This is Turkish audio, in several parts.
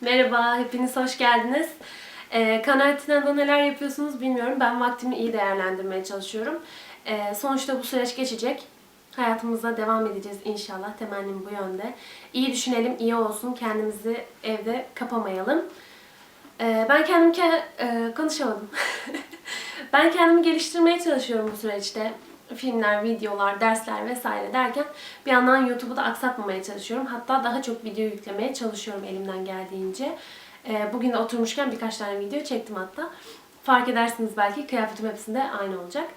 Merhaba, hepiniz hoş geldiniz. Ee, karantinada neler yapıyorsunuz bilmiyorum. Ben vaktimi iyi değerlendirmeye çalışıyorum. Ee, sonuçta bu süreç geçecek. Hayatımıza devam edeceğiz inşallah. Temennim bu yönde. İyi düşünelim, iyi olsun. Kendimizi evde kapamayalım. Ee, ben kendimi ke- e, konuşamadım. ben kendimi geliştirmeye çalışıyorum bu süreçte. Filmler, videolar, dersler vesaire derken bir yandan YouTube'u da aksatmamaya çalışıyorum. Hatta daha çok video yüklemeye çalışıyorum elimden geldiğince. Ee, bugün de oturmuşken birkaç tane video çektim hatta. Fark edersiniz belki kıyafetim hepsinde aynı olacak.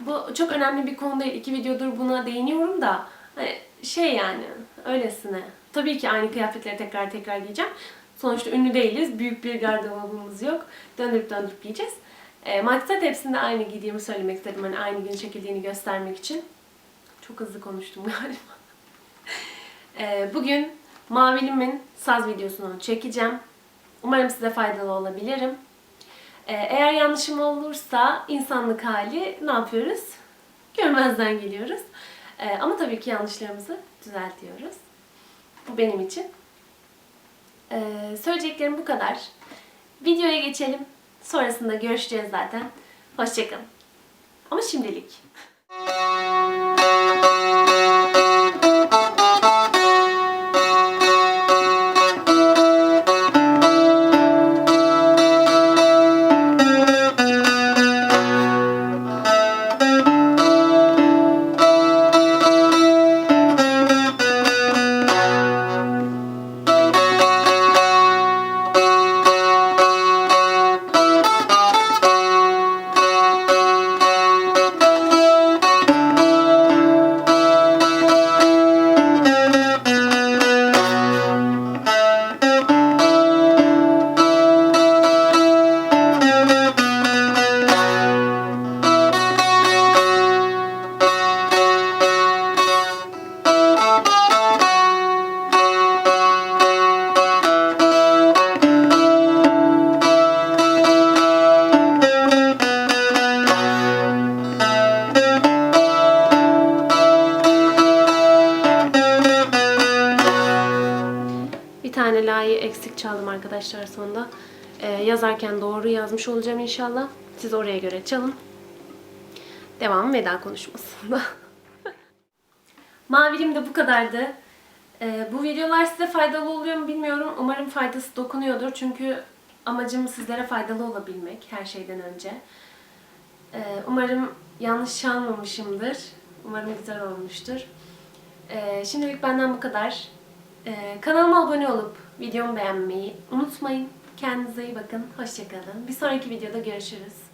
Bu çok önemli bir konu değil. İki videodur buna değiniyorum da hani şey yani öylesine. Tabii ki aynı kıyafetleri tekrar tekrar giyeceğim. Sonuçta ünlü değiliz. Büyük bir gardırobumuz yok. Döndürüp döndürüp giyeceğiz. E, maksat hepsinde aynı giydiğimi söylemek istedim. Hani aynı gün çekildiğini göstermek için. Çok hızlı konuştum galiba. E, bugün Mavilim'in saz videosunu çekeceğim. Umarım size faydalı olabilirim. E, eğer yanlışım olursa insanlık hali ne yapıyoruz? Görmezden geliyoruz. E, ama tabii ki yanlışlarımızı düzeltiyoruz. Bu benim için. E, söyleyeceklerim bu kadar. Videoya geçelim. Sonrasında görüşeceğiz zaten. Hoşçakalın. Ama şimdilik. Tane la'yı eksik çaldım arkadaşlar sonunda. Ee, yazarken doğru yazmış olacağım inşallah. Siz oraya göre çalın. Devam veda konuşmasında. Mavilim de bu kadardı. Ee, bu videolar size faydalı oluyor mu bilmiyorum. Umarım faydası dokunuyordur. Çünkü amacım sizlere faydalı olabilmek her şeyden önce. Ee, umarım yanlış çalmamışımdır. Umarım güzel olmuştur. Ee, şimdilik benden bu kadar. Ee, kanalıma abone olup videomu beğenmeyi unutmayın. Kendinize iyi bakın. Hoşçakalın. Bir sonraki videoda görüşürüz.